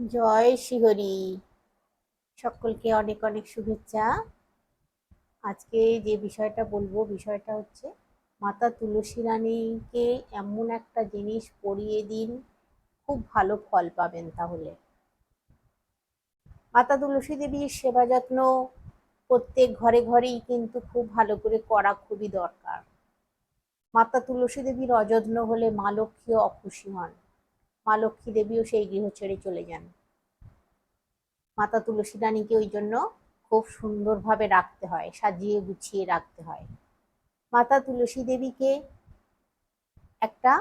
জয় শ্রীহরি সকলকে অনেক অনেক শুভেচ্ছা। আজকে যে বিষয়টা বলব, বিষয়টা হচ্ছে মাতা তুলসী রানীকে এমন একটা জিনিস পরিয়ে দিন, খুব ভালো ফল পাবেন তাহলে। মাতা তুলসী দেবীর সেবা যত্ন প্রত্যেক ঘরে ঘরেই কিন্তু খুব ভালো করে করা খুবই দরকার। মাতা তুলসী দেবীর অযত্ন হলে মা লক্ষ্মী অখুশি হন। মা লক্ষ্মী দেবীও সেই গৃহ ছেড়ে চলে যান। মাতা তুলসী রানীকে ওই জন্য খুব সুন্দরভাবে রাখতে হয়, সাজিয়ে গুছিয়ে রাখতে হয়। মাতা তুলসী দেবীকে একটা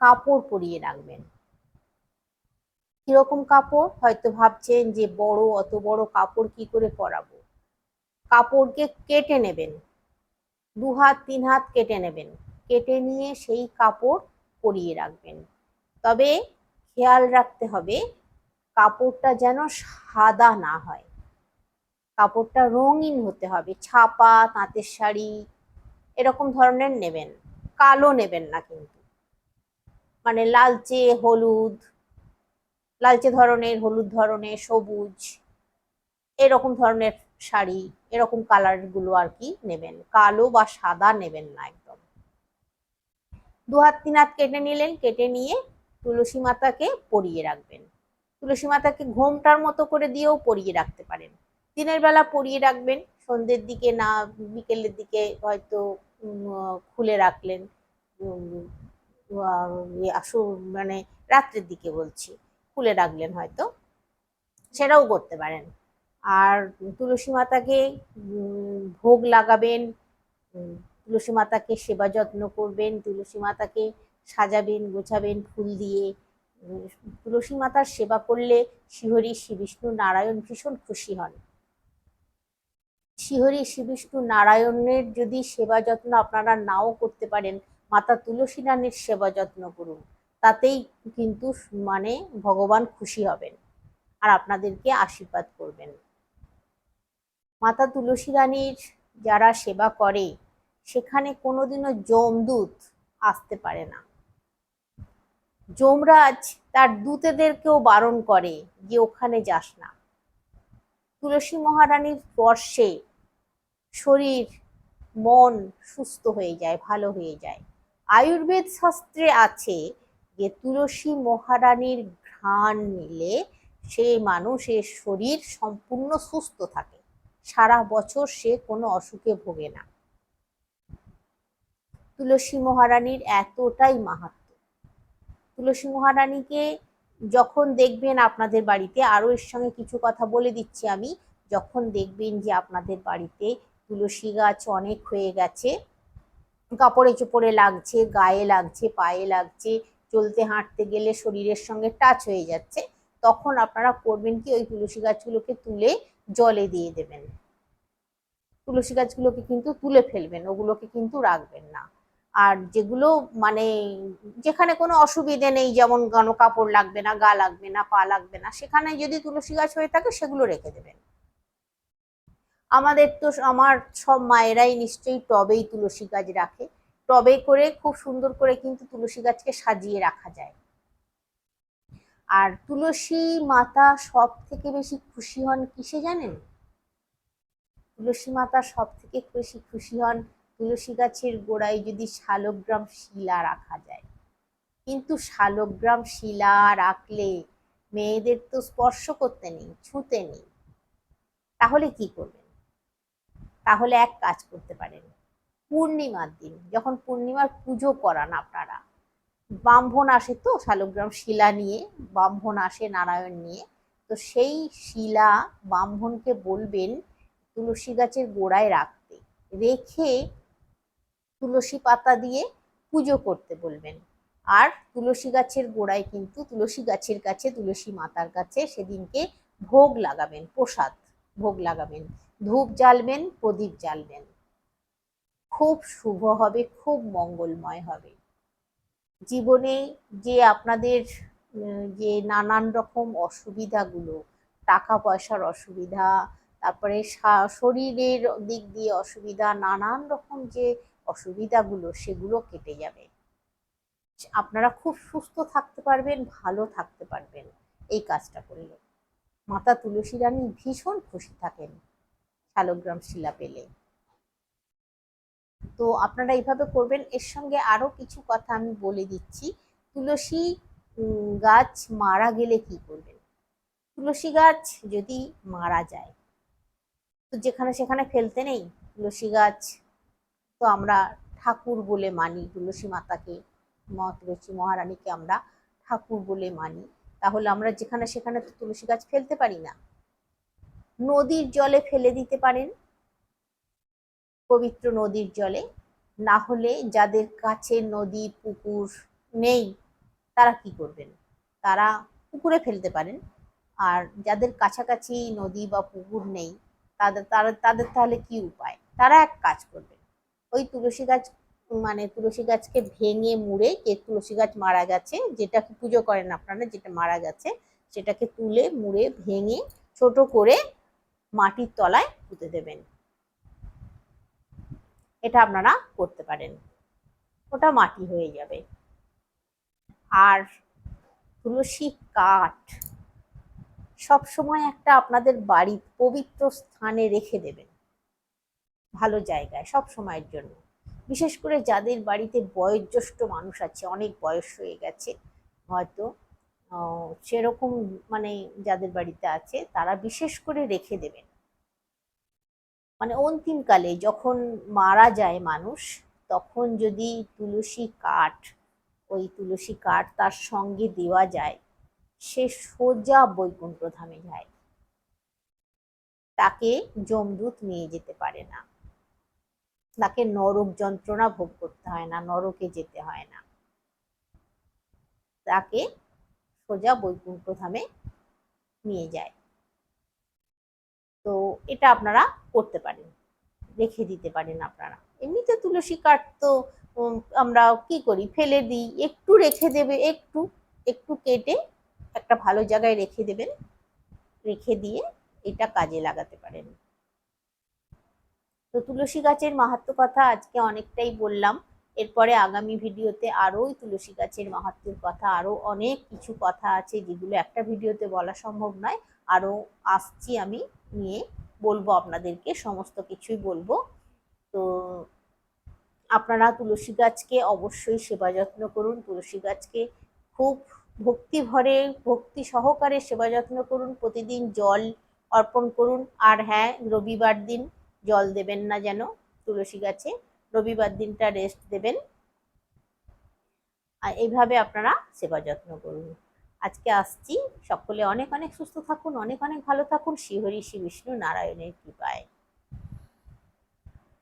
কাপড় পরিয়ে রাখবেন। কীরকম কাপড়? হয়তো ভাবছেন যে বড়, অত বড় কাপড় কি করে পরাবো? কাপড়কে কেটে নেবেন, দু হাত, তিন হাত কেটে নেবেন। কেটে নিয়ে সেই কাপড় পরিয়ে রাখবেন। তবে খেয়াল রাখতে হবে, কাপড়টা যেন সাদা না হয়। কাপড়টা রঙিন হতে হবে, ছাপা, তাঁতের শাড়ি, এরকম ধরনের নেবেন, কালো নেবেন না কিন্তু। মানে লালচে, হলুদ, লালচে ধরনের, হলুদ ধরনের, সবুজ, এরকম ধরনের শাড়ি, এরকম কালারগুলো আর কি নেবেন, কালো বা সাদা নেবেন না একদম। দু হাত, তিন হাত কেটে নিলেন, কেটে নিয়ে তুলসী মাতাকে পরিয়ে রাখবেন। তুলসী মাতাকে ঘোমটার মতো করে দিয়েও পরিয়ে রাখতে পারেন। দিনের বেলা পরিয়ে রাখবেন, সন্ধ্যের দিকে না, বিকেলের দিকে হয়তো খুলে রাখলেন আসু মানে রাত্রের দিকে বলছি, খুলে রাখলেন হয়তো, সেটাও করতে পারেন। আর তুলসী মাতাকে ভোগ লাগাবেন তুলসী মাতাকে সেবা যত্ন করবেন, তুলসী মাতাকে সাজাবেন, গোছাবেন, ফুল দিয়ে। তুলসী মাতার সেবা করলে শিহরি শ্রী বিষ্ণু নারায়ণ ভীষণ খুশি হন। শিহরি শ্রী বিষ্ণু নারায়ণের যদি সেবা যত্ন আপনারা নাও করতে পারেন, মাতা তুলসী রানীর সেবা যত্ন করুন। তাতেই কিন্তু মানে ভগবান খুশি হবেন আর আপনাদেরকে আশীর্বাদ করবেন। মাতা তুলসী রানীর যারা সেবা করে, সেখানে কোনোদিনও যমদূত আসতে পারে না। যমরাজ তার দূতেদেরকেও বারণ করে যে ওখানে যাস না। তুলসী মহারানীর স্পর্শে শরীর, মন সুস্থ হয়ে যায়, ভালো হয়ে যায়। আয়ুর্বেদ শাস্ত্রে আছে যে তুলসী মহারানীর ঘ্রাণ নিলে সেই মানুষের শরীর সম্পূর্ণ সুস্থ থাকে। সারা বছর সে কোনো অসুখে ভোগে না। তুলসী মহারানীর এতটাই মাহাত্ম তুলসী মহারানীকে যখন দেখবেন আপনাদের বাড়িতে, আরও এর সঙ্গে কিছু কথা বলে দিচ্ছি আমি, যখন দেখবেন যে আপনাদের বাড়িতে তুলসী গাছ অনেক হয়ে গেছে, কাপড়ে চোপড়ে লাগছে, গায়ে লাগছে, পায়ে লাগছে, চলতে হাঁটতে গেলে শরীরের সঙ্গে টাচ হয়ে যাচ্ছে, তখন আপনারা করবেন কি, ওই তুলসী গাছগুলোকে তুলে জলে দিয়ে দেবেন। তুলসী গাছগুলোকে কিন্তু তুলে ফেলবেন, ওগুলোকে কিন্তু রাখবেন না। আর যেগুলো মানে যেখানে কোনো অসুবিধে নেই, যেমন গণ কাপড় লাগবে না, গা লাগবে না, পা লাগবে না, সেখানে যদি তুলসী গাছ হয়ে থাকে সেগুলো রেখে দেবেন। আমাদের তো আমার সব মায়েরাই নিশ্চয়ই টবেই তুলসী গাছ রাখে। টবে করে খুব সুন্দর করে কিন্তু তুলসী গাছকে সাজিয়ে রাখা যায়। আর তুলসী মাতা সব থেকে বেশি খুশি হন কিসে জানেন? তুলসী মাতা সব থেকে বেশি খুশি হন তুলসী গাছের গোড়ায় যদি শালগ্রাম শিলা রাখা যায়। কিন্তু শালগ্রাম শিলা রাখলে মেয়েদের তো স্পর্শ করতে নেই, ছুঁতে নেই। তাহলে কি করবেন? তাহলে এক কাজ করতে পারেন। পূর্ণিমার দিন, যখন পূর্ণিমার পুজো করান আপনারা, ব্রাহ্মণ আসে তো শালগ্রাম শিলা নিয়ে, ব্রাহ্মণ আসে নারায়ণ নিয়ে, তো সেই শিলা ব্রাহ্মণকে বলবেন, তুলসী গাছের গোড়ায় রাখতে। রেখে তুলসী পাতা দিয়ে পুজো করতে বলবেন। আর তুলসী গাছের গোড়ায় কিন্তু তুলসী গাছের কাছে, তুলসী মাতার কাছে সেদিনকে ভোগ লাগাবেন, প্রসাদ ভোগ লাগাবেন। ধূপ জ্বালবেন, প্রদীপ জ্বালবেন। খুব শুভ হবে, খুব মঙ্গলময় হবে। জীবনে যে আপনাদের যে নানান রকম অসুবিধাগুলো টাকা পয়সার অসুবিধা, তারপরে শরীরের দিক দিয়ে অসুবিধা, নানান রকম যে অসুবিধাগুলো সেগুলো কেটে যাবে। আপনারা খুব সুস্থ থাকতে পারবেন, ভালো থাকতে পারবেন। এই কাজটা করলে। মাতা তুলসী রানী ভীষণ খুশি থাকেন শালগ্রাম শিলা পেলে। তো আপনারা এইভাবে করবেন। এর সঙ্গে আরও কিছু কথা আমি বলে দিচ্ছি। তুলসী গাছ মারা গেলে কি করবেন? তুলসী গাছ যদি মারা যায়, তো যেখানে সেখানে ফেলতে নেই। তুলসী গাছ তো আমরা ঠাকুর বলে মানি, তুলসী মাতাকে মা তুলসী মহারানীকে আমরা ঠাকুর বলে মানি। তাহলে আমরা যেখানে সেখানে তো তুলসী গাছ ফেলতে পারি না। নদীর জলে ফেলে দিতে পারেন। পবিত্র নদীর জলে। না হলে যাদের কাছে নদী, পুকুর নেই, তারা কি করবেন? তারা পুকুরে ফেলতে পারেন। আর যাদের কাছাকাছি নদী বা পুকুর নেই, তাদের তারা তাদের তাহলে কি উপায়? তারা এক কাজ করবে ওই তুলসী গাছ মানে তুলসী গাছকে ভেঙে মুড়ে যে তুলসী গাছ মারা গেছে, যেটাকে পুজো করেন আপনারা, যেটা মারা গেছে, সেটাকে তুলে, মুড়ে, ভেঙে ছোট করে মাটির তলায় পুঁতে দেবেন। এটা আপনারা করতে পারেন। ওটা মাটি হয়ে যাবে। আর তুলসী কাঠ সবসময় একটা আপনাদের বাড়ি পবিত্র স্থানে রেখে দেবেন। ভালো জায়গায় সব সময়ের জন্য। বিশেষ করে যাদের বাড়িতে বয়োজ্যেষ্ঠ মানুষ আছে, অনেক বয়স হয়ে গেছে, হয়তো সেরকম মানে যাদের বাড়িতে আছে, তারা বিশেষ করে রেখে দেবেন। মানে অন্তিমকালে যখন মারা যায় মানুষ, তখন যদি তুলসী কাঠ, ওই তুলসী কাঠ তার সঙ্গে দেওয়া যায়, সে সোজা বৈকুণ্ঠ ধামে যায়। তাকে যমদূত নিয়ে যেতে পারে না। তাকে নরক যন্ত্রণা ভোগ করতে হয় না, নরকে যেতে হয় না। তাকে সোজা বৈকুণ্ঠ ধামে নিয়ে যায়। তো এটা আপনারা করতে পারেন, রেখে দিতে পারেন আপনারা। এমনিতে তুলসী কাঠ তো আমরা কি করি, ফেলে দিই, একটু রেখে দেবে, একটু একটু কেটে একটা ভালো জায়গায় রেখে দেবেন। রেখে দিয়ে এটা কাজে লাগাতে পারেন। তো তুলসী গাছের মাহাত্ম কথা আজকে অনেকটাই বললাম। এরপরে আগামী ভিডিওতে আরও তুলসী গাছের মাহাত্ম্যের কথা আরও অনেক কিছু কথা আছে যেগুলো একটা ভিডিওতে বলা সম্ভব নয়। আরও আসছি আমি নিয়ে, বলব আপনাদেরকে, সমস্ত কিছুই বলব। তো আপনারা তুলসী গাছকে অবশ্যই সেবা যত্ন করুন, তুলসী গাছকে খুব ভক্তি ভরে, ভক্তি সহকারে সেবা যত্ন করুন, প্রতিদিন জল অর্পণ করুন। আর হ্যাঁ রবিবার দিন জল দেবেন না যেন, তুলসী গাছে। রবিবার দিনটা রেস্ট দেবেন। আর এইভাবে আপনারা সেবা যত্ন করুন। আজকে আসছি। সকলে অনেক অনেক সুস্থ থাকুন, অনেক অনেক ভালো থাকুন। শ্রীহরি শ্রী বিষ্ণু নারায়ণের কৃপায়।